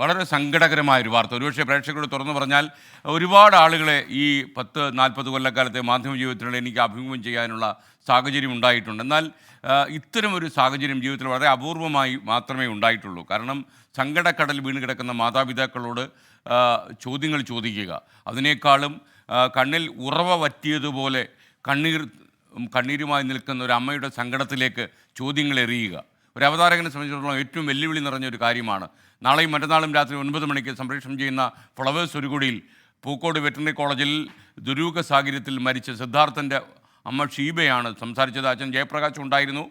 വളരെ സങ്കടകരമായ ഒരു വാർത്ത. ഒരുപക്ഷെ പ്രേക്ഷകരോട് തുറന്നു പറഞ്ഞാൽ ഒരുപാട് ആളുകളെ ഈ പത്ത് നാൽപ്പത് കൊല്ലക്കാലത്തെ മാധ്യമ ജീവിതത്തിലുള്ള എനിക്ക് അഭിമുഖം ചെയ്യാനുള്ള സാഹചര്യം ഉണ്ടായിട്ടുണ്ട്. എന്നാൽ ഇത്തരം ഒരു സാഹചര്യം ജീവിതത്തിൽ വളരെ അപൂർവമായി മാത്രമേ ഉണ്ടായിട്ടുള്ളൂ. കാരണം സങ്കടക്കടൽ വീണ് കിടക്കുന്ന മാതാപിതാക്കളോട് ചോദ്യങ്ങൾ ചോദിക്കുക. അതിനേക്കാളും കണ്ണിൽ ഉറവ വറ്റിയതുപോലെ കണ്ണീർ കണ്ണീരുമായി നിൽക്കുന്ന ഒരു അമ്മയുടെ സങ്കടത്തിലേക്ക് ചോദ്യങ്ങൾ എറിയുക. ഒരു അവതാരകനെ സംബന്ധിച്ചിടത്തോളം ഏറ്റവും വെല്ലുവിളി നിറഞ്ഞ ഒരു കാര്യമാണ്. നാളെയും മറ്റന്നാളും രാത്രി ഒൻപത് മണിക്ക് സംപ്രേഷണം ചെയ്യുന്ന ഫ്ലവേഴ്സ് ഒരുകുടിയിൽ പൂക്കോട് വെറ്ററിനറി കോളേജിൽ ദുരൂഹ സാഹചര്യത്തിൽ മരിച്ച സിദ്ധാർത്ഥന്റെ അമ്മ ഷീബയാണ് സംസാരിച്ചത്. അച്ഛൻ ജയപ്രകാശ് ഉണ്ടായിരുന്നു.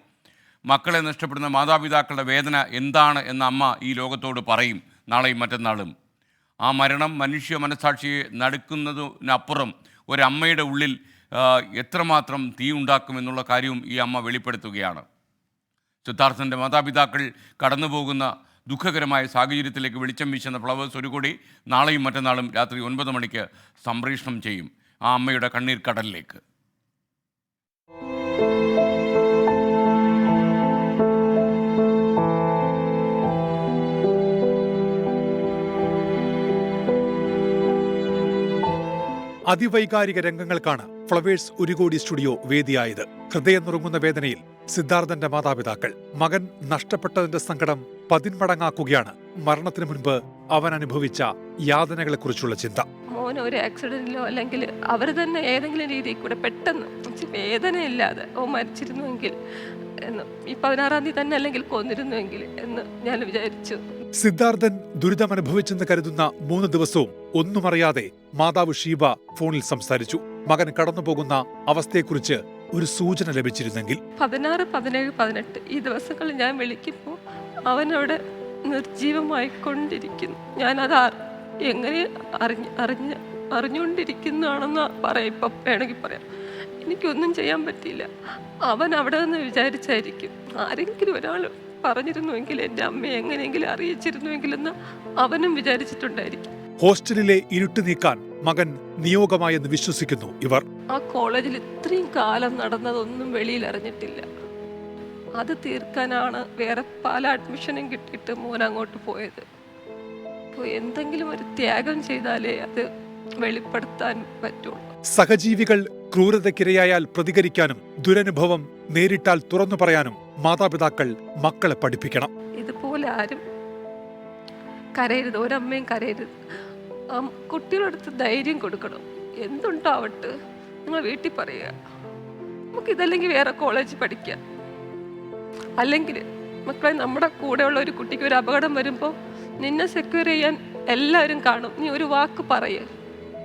മക്കളെ നഷ്ടപ്പെടുന്ന മാതാപിതാക്കളുടെ വേദന എന്താണ് എന്ന അമ്മ ഈ ലോകത്തോട് പറയും. നാളെയും മറ്റന്നാളും. ആ മരണം മനുഷ്യ മനസാക്ഷിയെ നടുക്കുന്നതിനപ്പുറം ഒരമ്മയുടെ ഉള്ളിൽ എത്രമാത്രം തീ ഉണ്ടാക്കുമെന്നുള്ള കാര്യവും ഈ അമ്മ വെളിപ്പെടുത്തുകയാണ്. സിദ്ധാർത്ഥന്റെ മാതാപിതാക്കൾ കടന്നുപോകുന്ന ദുഃഖകരമായ സാഹചര്യത്തിലേക്ക് വെളിച്ചം വീശുന്ന ഫ്ലവേഴ്സ് ഒരു കൂടി നാളെയും മറ്റന്നാളും രാത്രി ഒൻപത് മണിക്ക് സംപ്രേഷണം ചെയ്യും ആ അമ്മയുടെ കണ്ണീർ കടലിലേക്ക് അതിവൈകാരിക രംഗങ്ങൾക്കാണ് ഫ്ലവേഴ്സ് ഉരുകോടി സ്റ്റുഡിയോ വേദിയായത്. ഹൃദയം നുറുങ്ങുന്ന വേദനയിൽ സിദ്ധാർത്ഥന്റെ മാതാപിതാക്കൾ. മകൻ നഷ്ടപ്പെട്ടതിന്റെ സങ്കടം പതിന്മടങ്ങാക്കുകയാണ്. മരണത്തിന് മുൻപ് അവൻ അനുഭവിച്ച യാതനകളെക്കുറിച്ചുള്ള ചിന്ത. മോൻ ഒരു ആക്സിഡന്റിലോ അല്ലെങ്കിൽ അവർ തന്നെ ഏതെങ്കിലും രീതിയിൽ കൂടെ പെട്ടെന്ന് വേദനയില്ലാതെ ഓ മരിച്ചിരുന്നുവെങ്കിൽ എന്ന് ഈ പതിനാറാം തീയതി തന്നെ അല്ലെങ്കിൽ കൊന്നിരുന്നുവെങ്കിൽ എന്ന് ഞാൻ വിചാരിച്ചു. സിദ്ധാർത്ഥൻ ദുരിതം ദുരിതമനുഭവിച്ചെന്ന് കരുതുന്ന മൂന്ന് ദിവസവും ഒന്നും അറിയാതെ മാതാവ് ഷീബ ഫോണിൽ സംസാരിച്ചു. മകൻ കടന്നുപോകുന്ന അവസ്ഥയെക്കുറിച്ച് ഒരു സൂചന ലഭിച്ചിരുന്നെങ്കിൽ? പതിനാറ് പതിനേഴ് പതിനെട്ട് ഈ ദിവസങ്ങളിൽ ഞാൻ വിളിക്കുമ്പോൾ അവനവിടെ നിർജീവമായി കൊണ്ടിരിക്കുന്നു ഞാനത് എങ്ങനെ അറിഞ്ഞ് അറിഞ്ഞ് അറിഞ്ഞുകൊണ്ടിരിക്കുന്നതാണെന്ന് പറയാം ഇപ്പം വേണമെങ്കിൽ പറയാം. എനിക്കൊന്നും ചെയ്യാൻ പറ്റിയില്ല. അവൻ അവിടെ നിന്ന് വിചാരിച്ചായിരിക്കും. ആരെങ്കിലും ഒരാൾ പറഞ്ഞിരുന്നുവെങ്കിൽ എന്റെ അമ്മയെ എങ്ങനെയെങ്കിലും അറിയിച്ചിരുന്നുവെങ്കിലെന്ന് അവനും വിചാരിച്ചിട്ടുണ്ടായിരിക്കും. ഹോസ്റ്റലിലെ ഇരുട്ട് നീക്കാൻ മകൻ നിയോഗമായെന്ന് വിശ്വസിക്കുന്നു ഇവർ. ആ കോളേജിൽ ഇത്രയും കാലം നടന്നതൊന്നും വെളിയിൽ അറിഞ്ഞിട്ടില്ല. അത് തീർക്കാനാണ് വേറെ പല അഡ്മിഷനും കിട്ടിയിട്ട് മോൻ അങ്ങോട്ട് പോയത്. അപ്പോൾ എന്തെങ്കിലും ഒരു ത്യാഗം ചെയ്താലേ അത് വെളിപ്പെടുത്താൻ പറ്റുള്ളൂ. സഹജീവികൾ ക്രൂരതയ്ക്കിരയായാൽ പ്രതികരിക്കാനും ദുരനുഭവം നേരിട്ടാൽ തുറന്നു പറയാനും മാതാപിതാക്കൾ മക്കളെ പഠിപ്പിക്കണം. ഇതുപോലെ ആരും കരയരുത് ഒരമ്മയും കരയരുത്. കുട്ടികളടുത്ത് ധൈര്യം കൊടുക്കണം. എന്തുണ്ടാവട്ടെ നിങ്ങൾ വീട്ടിൽ പറയുക. നമുക്ക് ഇതല്ലെങ്കിൽ വേറെ കോളേജിൽ പഠിക്കാം. അല്ലെങ്കിൽ മക്കളെ നമ്മുടെ കൂടെയുള്ള ഒരു കുട്ടിക്ക് ഒരു അപകടം വരുമ്പോൾ നിന്നെ സെക്യൂർ ചെയ്യാൻ എല്ലാവരും കാണും. നീ ഒരു വാക്ക് പറയേ.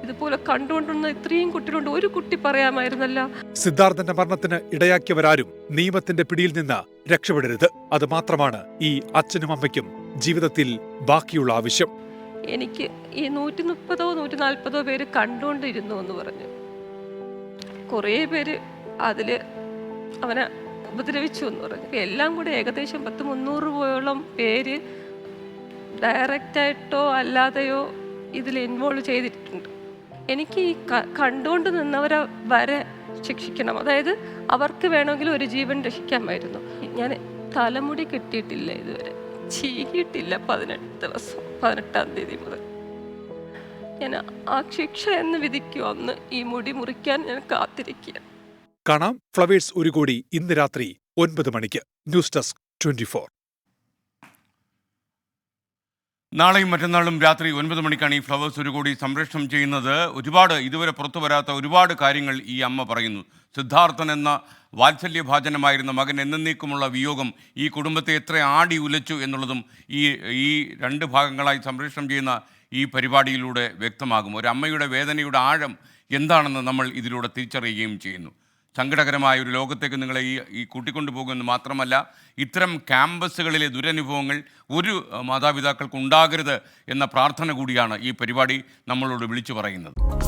ഇതുപോലെ കണ്ടുകൊണ്ടുന്ന ഇത്രയും കുട്ടികളുണ്ട്. ഒരു കുട്ടി പറയാമായിരുന്നല്ല. സിദ്ധാർത്ഥന്റെ മരണത്തിന് ഇടയാക്കിയവരാരും നിയമത്തിന്റെ പിടിയിൽ നിന്ന് രക്ഷപ്പെടരുത്. അത് മാത്രമാണ് ഈ അച്ഛനും അമ്മയ്ക്കും ജീവിതത്തിൽ ബാക്കിയുള്ള ആവശ്യം. എനിക്ക് ഈ നൂറ്റി മുപ്പതോ നൂറ്റി നാൽപ്പതോ പേര് കണ്ടുകൊണ്ടിരുന്നു എന്ന് പറഞ്ഞു. കുറേ പേര് അതിൽ അവനെ ഉപദ്രവിച്ചു എന്ന് പറഞ്ഞു. എല്ലാം കൂടെ ഏകദേശം പത്ത് മുന്നൂറ് പോയോളം പേര് ഡയറക്റ്റായിട്ടോ അല്ലാതെയോ ഇതിൽ ഇൻവോൾവ് ചെയ്തിട്ടുണ്ട്. എനിക്ക് ഈ കണ്ടുകൊണ്ട് നിന്നവരെ വരെ ശിക്ഷിക്കണം. അതായത് അവർക്ക് വേണമെങ്കിൽ ഒരു ജീവൻ രക്ഷിക്കാമായിരുന്നു. ഞാൻ തലമുടി കിട്ടിയിട്ടില്ല ഇതുവരെ. ചീകിയിട്ടില്ല പതിനെട്ട് ദിവസം പതിനെട്ടാം തീയതി മുതൽ. ഞാൻ ആ ശിക്ഷ എന്ന് വിധിക്കും അന്ന് ഈ മുടി മുറിക്കാൻ ഞാൻ കാത്തിരിക്കുക കാണാം. ഫ്ലവേഴ്സ് ഒരു കോടി ഇന്ന് രാത്രി ഒൻപത് മണിക്ക്. ന്യൂസ് ഡെസ്ക് ട്വന്റി നാളെയും മറ്റന്നാളും രാത്രി ഒൻപത് മണിക്കാണ് ഈ ഫ്ലവേഴ്സ് ഒരു കൂടി സംപ്രേഷണം ചെയ്യുന്നത്. ഒരുപാട് ഇതുവരെ പുറത്തു വരാത്ത ഒരുപാട് കാര്യങ്ങൾ ഈ അമ്മ പറയുന്നു. സിദ്ധാർത്ഥൻ എന്ന വാത്സല്യഭാജനമായിരുന്ന മകൻ എന്നേക്കുമുള്ള വിയോഗം ഈ കുടുംബത്തെ എത്ര ആടി ഉലച്ചു എന്നുള്ളതും ഈ ഈ രണ്ട് ഭാഗങ്ങളായി സംപ്രേഷണം ചെയ്യുന്ന ഈ പരിപാടിയിലൂടെ വ്യക്തമാകും. ഒരു അമ്മയുടെ വേദനയുടെ ആഴം എന്താണെന്ന് നമ്മൾ ഇതിലൂടെ തിരിച്ചറിയുകയും ചെയ്യുന്നു. സങ്കടകരമായ ഒരു ലോകത്തേക്ക് നിങ്ങളെ ഈ ഈ കൂട്ടിക്കൊണ്ടു പോകുമെന്ന് മാത്രമല്ല ഇത്തരം ക്യാമ്പസുകളിലെ ദുരനുഭവങ്ങൾ ഒരു മാതാപിതാക്കൾക്ക് ഉണ്ടാകരുത് എന്ന പ്രാർത്ഥന കൂടിയാണ് ഈ പരിപാടി നമ്മളോട് വിളിച്ചു പറയുന്നത്.